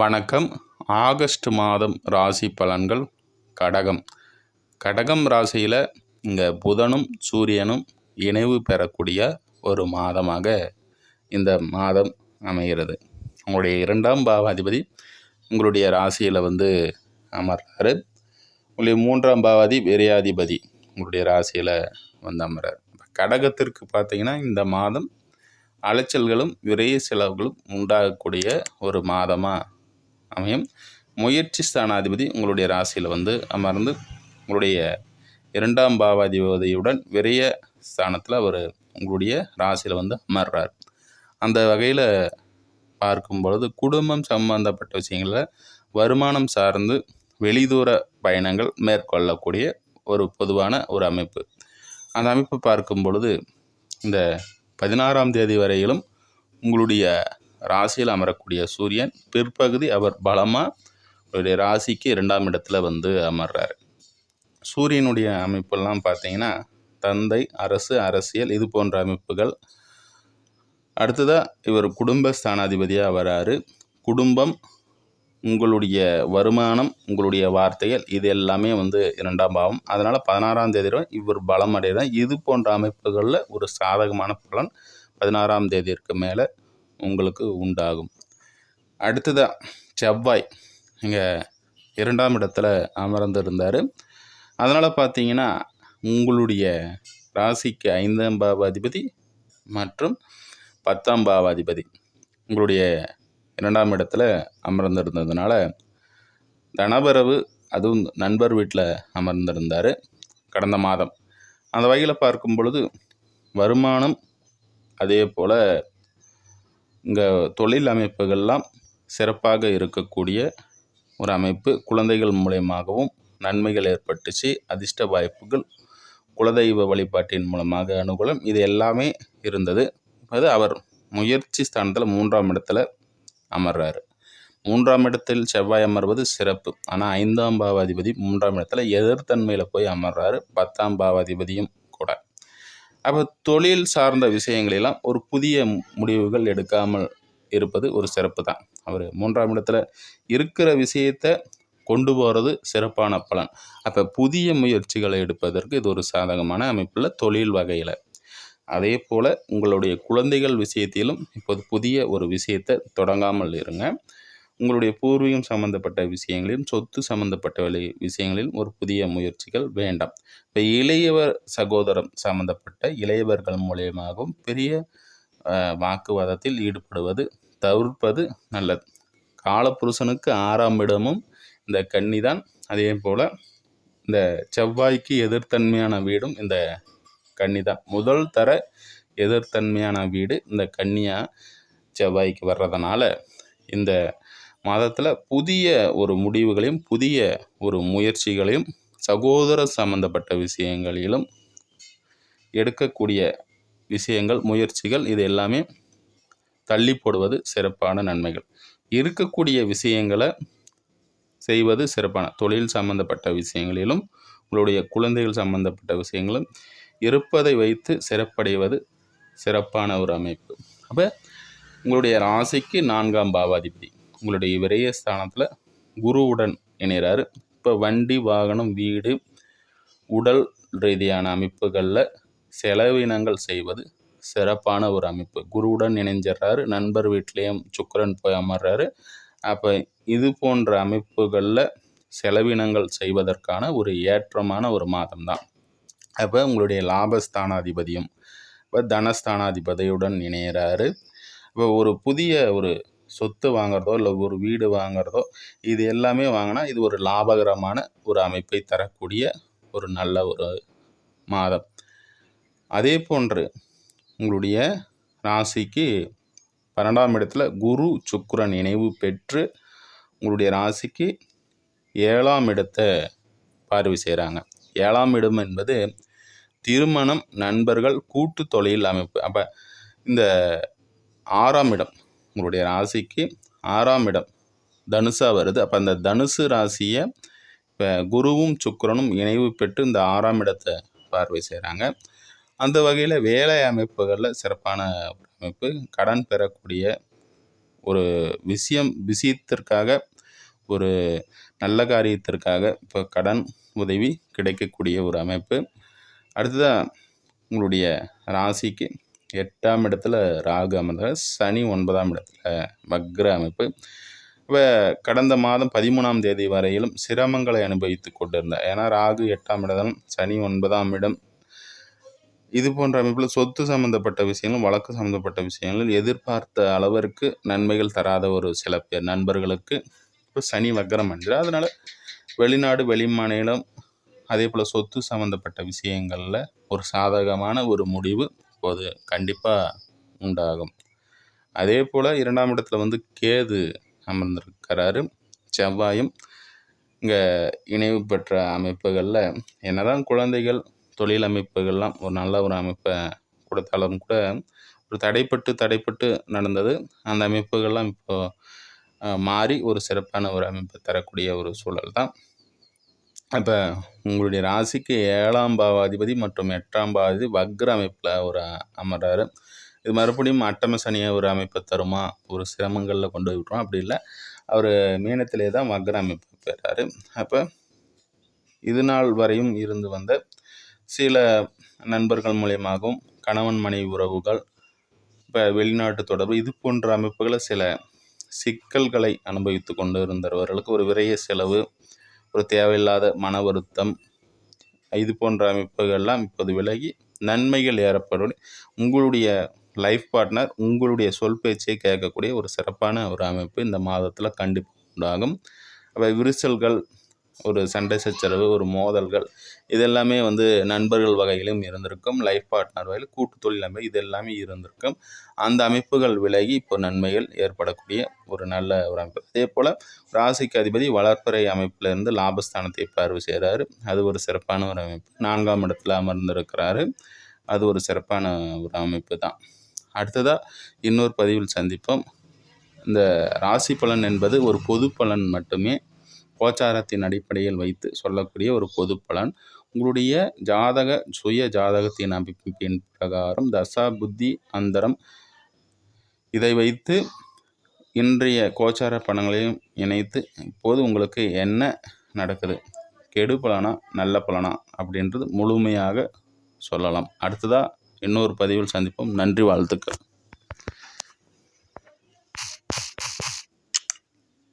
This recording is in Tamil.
வணக்கம். ஆகஸ்ட் மாதம் ராசி பலன்கள் கடகம். கடகம் ராசியில் இங்கே புதனும் சூரியனும் இணைவு பெறக்கூடிய ஒரு மாதமாக இந்த மாதம் அமைகிறது. உங்களுடைய இரண்டாம் பாவாதிபதி உங்களுடைய ராசியில் வந்து அமர்றாரு. உங்களுடைய மூன்றாம் பாவாதி விரையாதிபதி உங்களுடைய ராசியில் வந்து அமர்றார். கடகத்திற்கு பார்த்தீங்கன்னா இந்த மாதம் அலைச்சல்களும் விரைய செலவுகளும் உண்டாகக்கூடிய ஒரு மாதமாக அமையும். முயற்சி ஸ்தானாதிபதி உங்களுடைய ராசியில் வந்து அமர்ந்து உங்களுடைய இரண்டாம் பாவாதிபதியுடன் விரைய ஸ்தானத்தில் அவர் உங்களுடைய ராசியில் வந்து அமர்றார். அந்த வகையில் பார்க்கும் பொழுது குடும்பம் சம்பந்தப்பட்ட விஷயங்களில் வருமானம் சார்ந்து வெளிதூர பயணங்கள் மேற்கொள்ளக்கூடிய ஒரு பொதுவான ஒரு அமைப்பு. அந்த அமைப்பு பார்க்கும் பொழுது இந்த பதினாறாம் தேதி வரையிலும் உங்களுடைய ராசியில் அமரக்கூடிய சூரியன் பிற்பகுதி அவர் பலமாக அவருடைய ராசிக்கு இரண்டாம் இடத்துல வந்து அமர்றாரு. சூரியனுடைய அமைப்பெல்லாம் பார்த்தீங்கன்னா தந்தை அரசு அரசியல் இது போன்ற அமைப்புகள். அடுத்ததாக இவர் குடும்ப ஸ்தானாதிபதியாக வராரு. குடும்பம் உங்களுடைய வருமானம் உங்களுடைய வார்த்தைகள் இது எல்லாமே வந்து இரண்டாம் பாவம். அதனால் பதினாறாம் தேதி வரை இவர் பலம் அடைகிறார் இது போன்ற அமைப்புகளில் ஒரு சாதகமான பலன் பதினாறாம் தேதிக்கு மேலே உங்களுக்கு உண்டாகும். அடுத்ததாக செவ்வாய். இங்கே இரண்டாம் இடத்துல அமர்ந்திருந்தார். அதனால் பார்த்தீங்கன்னா உங்களுடைய ராசிக்கு ஐந்தாம் பாவாதிபதி மற்றும் பத்தாம் பாவாதிபதி உங்களுடைய இரண்டாம் இடத்துல அமர்ந்திருந்ததுனால தனபரவு அதுவும் நண்பர் வீட்டில் அமர்ந்திருந்தார் கடந்த மாதம். அந்த வகையில் பார்க்கும் பொழுது வருமானம் அதே போல் இங்கே தொழில் அமைப்புகள்லாம் சிறப்பாக இருக்கக்கூடிய ஒரு அமைப்பு குழந்தைகள் மூலயமாகவும் நன்மைகள் ஏற்பட்டுச்சு அதிர்ஷ்ட வாய்ப்புகள் குலதெய்வ வழிபாட்டின் மூலமாக அனுகூலம் இது எல்லாமே இருந்தது. அது அவர் முயற்சி ஸ்தானத்தில் மூன்றாம் இடத்துல அமர்றாரு. மூன்றாம் இடத்தில் செவ்வாய் அமர்வது சிறப்பு. ஆனால் ஐந்தாம் பாவாதிபதி மூன்றாம் இடத்துல எதிர்த்தன்மையில் போய் அமர்றாரு. பத்தாம் பாவாதிபதியும் கூட. அப்போ தொழில் சார்ந்த விஷயங்களெல்லாம் ஒரு புதிய முடிவுகள் எடுக்காமல் இருப்பது ஒரு சிறப்பு தான் அவர் மூன்றாம் இடத்துல இருக்கிற விஷயத்தை கொண்டு போகிறது சிறப்பான பலன். அப்போ புதிய முயற்சிகளை எடுப்பதற்கு இது ஒரு சாதகமான அமைப்பில் தொழில் வகையில். அதே போல் உங்களுடைய குழந்தைகள் விஷயத்திலும் இப்போது புதிய ஒரு விஷயத்தை தொடங்காமல் இருங்க. உங்களுடைய பூர்வீகம் சம்மந்தப்பட்ட விஷயங்களிலும் சொத்து சம்மந்தப்பட்ட விஷயங்களிலும் ஒரு புதிய முயற்சிகள் வேண்டாம். இப்போ இளையவர் சகோதரம் சம்மந்தப்பட்ட இளையவர்கள் மூலியமாகவும் பெரிய வாக்குவாதத்தில் ஈடுபடுவது தவிர்ப்பது நல்லது. காலப்புருஷனுக்கு ஆறாம் இடமும் இந்த கன்னி தான் அதே போல் இந்த செவ்வாய்க்கு எதிர்த்தன்மையான வீடும் இந்த கன்னி தான் முதல் தர எதிர்த்தன்மையான வீடு இந்த கன்னியாக செவ்வாய்க்கு வர்றதுனால இந்த மாதத்தில் புதிய ஒரு முடிவுகளையும் புதிய ஒரு முயற்சிகளையும் சகோதர சம்பந்தப்பட்ட விஷயங்களிலும் எடுக்கக்கூடிய விஷயங்கள் முயற்சிகள் இது எல்லாமே தள்ளி போடுவது சிறப்பான நன்மைகள். இருக்கக்கூடிய விஷயங்களை செய்வது சிறப்பான தொழில் சம்பந்தப்பட்ட விஷயங்களிலும் உங்களுடைய குழந்தைகள் சம்பந்தப்பட்ட விஷயங்களும் இருப்பதை வைத்து சிறப்படைவது சிறப்பான ஒரு அமைப்பு. அப்போ உங்களுடைய ராசிக்கு நான்காம் பாவாதிபதி. உங்களுடைய விரயஸ்தானத்தில் குருவுடன் இணைகிறாரு இப்போ வண்டி வாகனம் வீடு உடல் ரீதியான அமைப்புகளில் செலவினங்கள் செய்வது சிறப்பான ஒரு அமைப்பு. குருவுடன் இணைஞ்சிடுறாரு நண்பர் வீட்லேயும் சுக்கரன் போய் அமர்றாரு. அப்போ இது போன்ற அமைப்புகளில் செலவினங்கள் செய்வதற்கான ஒரு ஏற்றமான ஒரு மாதம் தான் அப்போ உங்களுடைய லாபஸ்தானாதிபதியும் இப்போ தனஸ்தானாதிபதியுடன் இணையிறாரு. இப்போ ஒரு புதிய ஒரு சொத்து வாங்குறதோ இல்லை ஒரு வீடு வாங்குறதோ இது எல்லாமே வாங்கினா இது ஒரு லாபகரமான ஒரு அமைப்பை தரக்கூடிய ஒரு நல்ல ஒரு மாதம். அதே போன்று உங்களுடைய ராசிக்கு பன்னெண்டாம் இடத்துல குரு சுக்கிரன் இணைவு பெற்று உங்களுடைய ராசிக்கு ஏழாம் இடத்தை பார்வை செய்கிறாங்க ஏழாம் இடம் என்பது திருமணம் நண்பர்கள் கூட்டு தொழில் அமைப்பு. அப்போ இந்த ஆறாம் இடம் உங்களுடைய ராசிக்கு ஆறாம் இடம் தனுசாக வருது. அப்போ அந்த தனுசு ராசியை இப்போ குருவும் சுக்கரனும் இணைவு பெற்று இந்த ஆறாம் இடத்தை பார்வை செய்கிறாங்க அந்த வகையில் வேலை அமைப்புகளில் சிறப்பான ஒரு அமைப்பு. கடன் பெறக்கூடிய ஒரு விஷயம் விஷயத்திற்காக ஒரு நல்ல காரியத்திற்காக இப்போ கடன் உதவி கிடைக்கக்கூடிய ஒரு அமைப்பு. அடுத்ததாக உங்களுடைய ராசிக்கு எட்டாம் இடத்துல ராகு அமர்ந்தார். சனி ஒன்பதாம் இடத்துல வக்ர அமைப்பு. இப்போ கடந்த மாதம் பதிமூணாம் தேதி வரையிலும் சிரமங்களை அனுபவித்து கொண்டிருந்தார். ஏன்னா ராகு எட்டாம் இடம் சனி ஒன்பதாம் இடம். இது போன்ற அமைப்பில் சொத்து சம்மந்தப்பட்ட விஷயங்களும் வழக்கு சம்மந்தப்பட்ட விஷயங்களும் எதிர்பார்த்த அளவிற்கு நன்மைகள் தராத ஒரு சில பேர் நண்பர்களுக்கு. இப்போ சனி வக்கரம் அன்று அதனால் வெளிநாடு வெளி மாநிலம் அதே போல் சொத்து சம்மந்தப்பட்ட விஷயங்களில் ஒரு சாதகமான ஒரு முடிவு. இப்போது கண்டிப்பாக உண்டாகும். அதே போல் இரண்டாம் இடத்துல வந்து கேது அமர்ந்திருக்கிறாரு. செவ்வாயும் இங்கே இணைவு பெற்ற அமைப்புகளில் என்னதான் குழந்தைகள் தொழில் அமைப்புகள்லாம் ஒரு நல்ல ஒரு அமைப்பை கொடுத்தாலும் கூட ஒரு தடைப்பட்டு தடைப்பட்டு நடந்தது. அந்த அமைப்புகள்லாம் இப்போது மாறி ஒரு சிறப்பான ஒரு அமைப்பை தரக்கூடிய ஒரு சூழல் தான் இப்போ உங்களுடைய ராசிக்கு ஏழாம் பாவாதிபதி மற்றும் எட்டாம் பாவாதிபதி வக்ர அமைப்பில் ஒரு அமர்றாரு. இது மறுபடியும் அட்டம சனியை ஒரு அமைப்பை தருமா? ஒரு சிரமங்களில் கொண்டு போய் அப்படி இல்லை. அவர் மீனத்திலே தான் வக்ர அமைப்பு பெறாரு. அப்போ இது நாள் வரையும் இருந்து வந்த சில நண்பர்கள் மூலியமாகவும் கணவன் மனைவி உறவுகள் இப்போ வெளிநாட்டு தொடர்பு இது போன்ற அமைப்புகளை சில சிக்கல்களை அனுபவித்து கொண்டு இருந்தவர்களுக்கு ஒரு விரைய செலவு ஒரு தேவையில்லாத மன வருத்தம் இது போன்ற அமைப்புகள்லாம் இப்போது விலகி நன்மைகள் ஏற்படும் உங்களுடைய லைஃப் பார்ட்னர் உங்களுடைய சொல் பேச்சை கேட்கக்கூடிய ஒரு சிறப்பான ஒரு அமைப்பு இந்த மாதத்தில் கண்டிப்பாக உண்டாகும். அப்போ விரிசல்கள் ஒரு சண்டை சச்சரவு ஒரு மோதல்கள் இதெல்லாமே வந்து நண்பர்கள் வகையிலும் இருந்திருக்கும் லைஃப் பார்ட்னர் வகையில் கூட்டு தொழில் அமைப்பு இது எல்லாமே இருந்திருக்கும். அந்த அமைப்புகள் விலகி இப்போ நன்மைகள் ஏற்படக்கூடிய ஒரு நல்ல ஒரு அமைப்பு. அதே போல் ராசிக்கு அதிபதி வளர்ப்பறை அமைப்பிலிருந்து லாபஸ்தானத்தை பார்வை செய்கிறாரு அது ஒரு சிறப்பான ஒரு அமைப்பு. நான்காம் இடத்துல அமர்ந்திருக்கிறாரு. அது ஒரு சிறப்பான ஒரு அமைப்பு தான். அடுத்ததாக இன்னொரு பதிவில் சந்திப்போம். இந்த ராசி பலன் என்பது ஒரு பொது பலன் மட்டுமே கோச்சாரத்தின் அடிப்படையில் வைத்து சொல்லக்கூடிய ஒரு பொது பலன் உங்களுடைய ஜாதக சுய ஜாதகத்தின் அமைப்பின் பிரகாரம் தசா புத்தி அந்தரம் இதை வைத்து இன்றைய கோச்சார பலன்களையும் இணைத்து இப்போது உங்களுக்கு என்ன நடக்குது? கெடு பலனா நல்ல பலனா அப்படின்றது முழுமையாக சொல்லலாம். அடுத்ததாக இன்னொரு பதிவில் சந்திப்போம். நன்றி வாழ்த்துக்கள்.